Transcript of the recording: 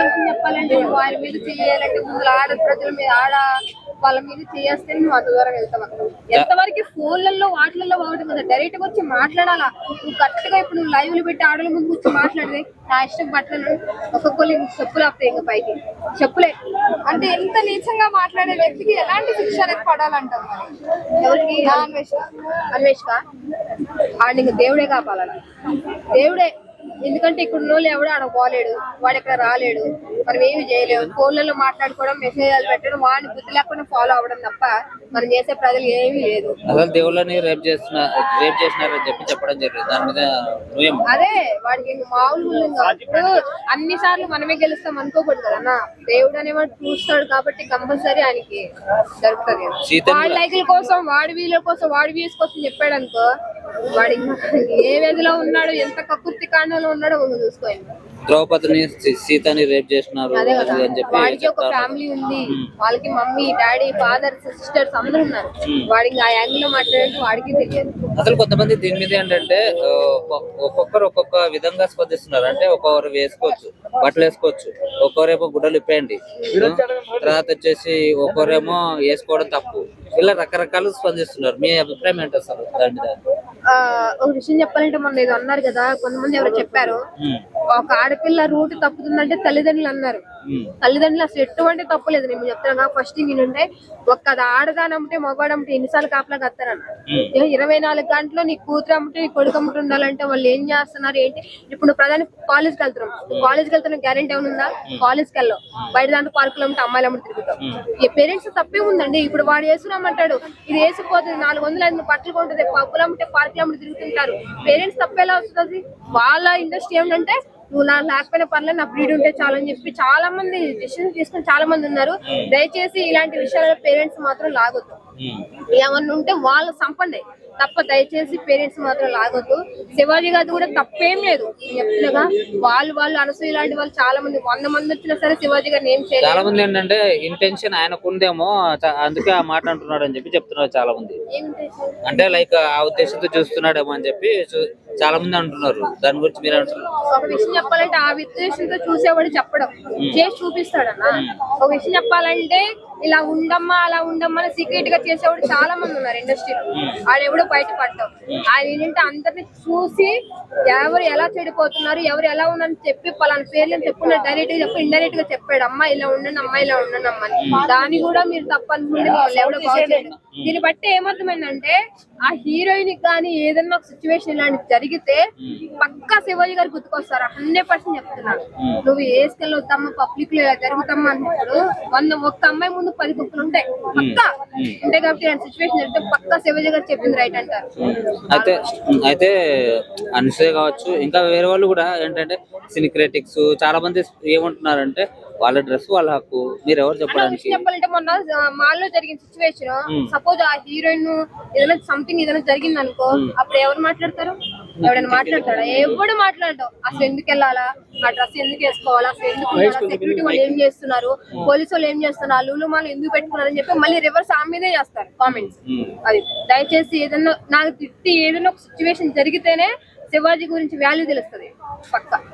విషయం చెప్పాలంటే నువ్వు ఆయన మీద చేయాలంటే ముందు ఆడ ప్రజల మీద ఆడ వాళ్ళ మీద చేస్తే నువ్వు అంత దూరం వెళ్తావు ఎంతవరకు ఫోన్లలో వాటిలలో ఒకటి కదా డైరెక్ట్గా వచ్చి మాట్లాడాలా? నువ్వు కరెక్ట్గా ఇప్పుడు నువ్వు లైవ్లు పెట్టి ఆడల ముందు వచ్చి మాట్లాడితే నా ఇష్టం బట్టలు ఒక్కొక్కరు చెప్పులు ఆపుతాయి ఇంకా పైకి. చెప్పులే. అంటే ఎంత నీచంగా మాట్లాడే వ్యక్తికి ఎలాంటి శిక్ష అనేది పడాలంటారు మరి? ఎవరికి? అన్వేషణ అన్వేష్క? ఆడిని ఇంకా దేవుడే కాపాలని దేవుడే. ఎందుకంటే ఇక్కడ ఉన్న వాళ్ళు ఎవడు ఆడ పోలేడు. వాడు ఇక్కడ రాలేడు. మనం ఏమి చేయలేము. ఫోన్లలో మాట్లాడుకోవడం మెసేజ్ పెట్టడం వాడిని బుద్ధి లేకుండా ఫాలో అవ్వడం తప్ప మనం చేసే ప్రజలు ఏమీ లేదు. అసలు దేవుళ్ళని రేప్ చేస్తున్న రేప్ చేసినారని చెప్పి చెప్పడం జరిగింది. దాని మీద అదే వాడికి మామూలుగా ఇంకా. ఇప్పుడు అన్ని సార్లు మనమే గెలుస్తాం అనుకోకూడదు కదా దేవుడు అనేవాడు చూస్తాడు కాబట్టి కంపల్సరీ ఆయనకి దొరుకుతుంది వాడి లైకుల కోసం వాడి వీళ్ళ కోసం వాడి వ్యూస్ కోసం చెప్పాడు అనుకో వాడి ఏ వేదిలో ఉన్నాడు ఎంత కకుర్తి కాండంలో ఉన్నాడో ముందు చూసుకోండి ద్రౌపదిని సీతని రేప్ చేసినారు అదే కదా. అది అని చెప్పి వాడికి ఒక ఫ్యామిలీ ఉంది. వాళ్ళకి మమ్మీ డాడీ ఫాదర్ సిస్టర్స్ అందరూ ఉన్నారు. వాడికి ఆ యాంగిల్లో మాట్లాడంటే వాడికి తెలియదు. అసలు కొంతమంది దీని మీద ఏంటంటే ఒక్కొక్కరు ఒక్కొక్క విధంగా స్పందిస్తున్నారు. అంటే ఒక్కొక్కరు వేసుకోవచ్చు బట్టలు వేసుకోవచ్చు. ఒక్కొరేమో గుడ్డలు ఇప్పేయండి తర్వాత వచ్చేసి ఒక్కొరేమో వేసుకోవడం తప్పు. ఇలా రకరకాలు స్పందిస్తున్నారు. మీ అభిప్రాయం ఏంటి అసలు దాని మీద? ఒక విషయం చెప్పాలంటే మొన్న ఏదో అన్నారు కదా కొంతమంది ఎవరో చెప్పారు. ఒక ఆడపిల్ల రూట్ తప్పుతుందంటే తల్లిదండ్రులు అన్నారు. తల్లిదండ్రులు అసలు ఎటువంటి తప్పు లేదు నేను చెప్తున్నా. ఫస్ట్ ఏంటంటే ఒక్క అది ఆడదానమ్మితే మగవాడు అమ్మితే ఎన్నిసార్లు కాపలా కత్తారన్న. ఇరవై నాలుగు గంటలు నీ కూతురు అమ్మితే నీ కొడుకు అమ్మితే ఉండాలంటే వాళ్ళు ఏం చేస్తున్నారు ఏంటి? ఇప్పుడు నువ్వు ప్రధాని కాలేజ్కి వెళ్తున్నాం కాలేజ్కి వెళ్తున్న గ్యారెంటీ ఏమైనా ఉందా? కాలేజ్కి వెళ్ళావు బయట దాంట్లో పార్కులు అమ్మితే అమ్మాయిలు అమ్మితే తిరుగుతావు. ఈ పేరెంట్స్ తప్పే ఉందండి ఇప్పుడు వాడు వేసుకున్నామంటాడు ఇది వేసిపోతుంది నాలుగు వందలు ఐదు బట్టలు కొంటుంది. పప్పులు అమ్మితే పార్కులు అమ్మితే తిరుగుతుంటారు. పేరెంట్స్ తప్పేలా వస్తుంది వాళ్ళ ఇండస్ట్రీ ఏమంటే నువ్వు నా లేకపోయినా పర్లేదు నా బ్రీడ్ ఉంటే చాలు అని చెప్పి చాలా మంది డిసిషన్ తీసుకుని చాలా మంది ఉన్నారు. దయచేసి ఇలాంటి విషయాలలో పేరెంట్స్ మాత్రం లాగొద్దు. ఏమన్నా ఉంటే వాళ్ళు సంపండి తప్ప దయచేసి పేరెంట్స్ మాత్రం లాగొద్దు. శివాజీ గారి కూడా తప్పేం లేదు. నేను చెప్తున్నాగా వాళ్ళు వాళ్ళు అనసూయ లాంటి వాళ్ళు చాలా మంది వంద మంది వచ్చినా సరే శివాజీ గారిని ఏం చేయలేదు చాలా మంది ఏంటంటే ఇంటెన్షన్ ఆయనకు ఉందేమో చ- అందుకే ఆ మాట అంటున్నాడు అని చెప్పి చెప్తున్నారు చాలా మంది? అంటే లైక్ ఆ ఉద్దేశంతో చూస్తున్నాడేమో అని చెప్పి చాలా మంది అంటున్నారు. దాని గురించి మీరు అంటున్నారు ఒక విషయం చెప్పాలంటే ఆ విద్వేషంతో చూసేవాడు చెప్పడం. చేసి చూపిస్తాడన్న. ఒక విషయం చెప్పాలంటే ఇలా ఉండమ్మా అలా ఉండమ్మా అని సీక్రెట్గా చేసేవాడు చాలా మంది ఉన్నారు ఇండస్ట్రీలో వాళ్ళు ఎవడో బయట పడ్డావు ఆయన ఏంటంటే అందరిని చూసి ఎవరు ఎలా చెడిపోతున్నారు ఎవరు ఎలా ఉన్నారని చెప్పి పలానా పేర్లు అని డైరెక్ట్గా చెప్పి ఇండైరెక్ట్గా చెప్పాడు. అమ్మా ఇలా ఉండండి అమ్మా ఇలా ఉండండి అమ్మా అని. దాన్ని కూడా మీరు తప్పనుకుంటే వాళ్ళు ఎవడో దీన్ని బట్టి ఏమర్థమైందంటే ఆ హీరోయిన్ కానీ ఏదన్నా ఒక సిచ్యువేషన్ ఇలాంటి జరిగితే పక్కా శివాజీ గారు గుర్తుకొస్తారు. హండ్రెడ్ పర్సెంట్ చెప్తున్నాను. నువ్వు వేసుకెళ్ళి వద్దమ్మా పబ్లిక్లో ఇలా జరుగుతామ్మా అన్నప్పుడు వంద ఒక్క అమ్మాయి ముందు పది కుక్కలు ఉంటాయి. పక్కా. ఉంటాయి కాబట్టి సిచ్యువేషన్ పక్కా శివాజీ గారు చెప్పింది రైట్ అంటారు. అయితే అయితే అనసూయ కావచ్చు ఇంకా వేరే వాళ్ళు కూడా ఏంటంటే సినీ క్రిటిక్స్ చాలా మంది ఏమంటున్నారంటే వాళ్ళ డ్రెస్ వాళ్ళ హక్కు మీరు ఎవరు చెప్పడానికి? చెప్పాలంటే మొన్న మాల్లో జరిగిన సిచ్యువేషన్ సపోజ్ ఆ హీరోయిన్ ఏదైనా సంథింగ్ ఏదైనా జరిగింది అనుకో అప్పుడు ఎవరు మాట్లాడతారు? ఎవడైనా మాట్లాడతాడా? ఎవడు మాట్లాడతావు అసలు ఎందుకు వెళ్ళాలా? ఆ డ్రెస్ ఎందుకు వేసుకోవాలా? అసలు ఎందుకు సెక్యూరిటీ వాళ్ళు ఏం చేస్తున్నారు? పోలీసు వాళ్ళు ఏం చేస్తున్నారు? లూలు మాలు ఎందుకు పెట్టుకున్నారు అని చెప్పి మళ్ళీ రివర్స్ ఆ మీదే చేస్తారు కామెంట్స్. అది. దయచేసి ఏదన్నా నాకు తిట్టి ఏదైనా ఒక సిచ్యువేషన్ జరిగితేనే శివాజీ గురించి వాల్యూ తెలుస్తుంది. పక్క.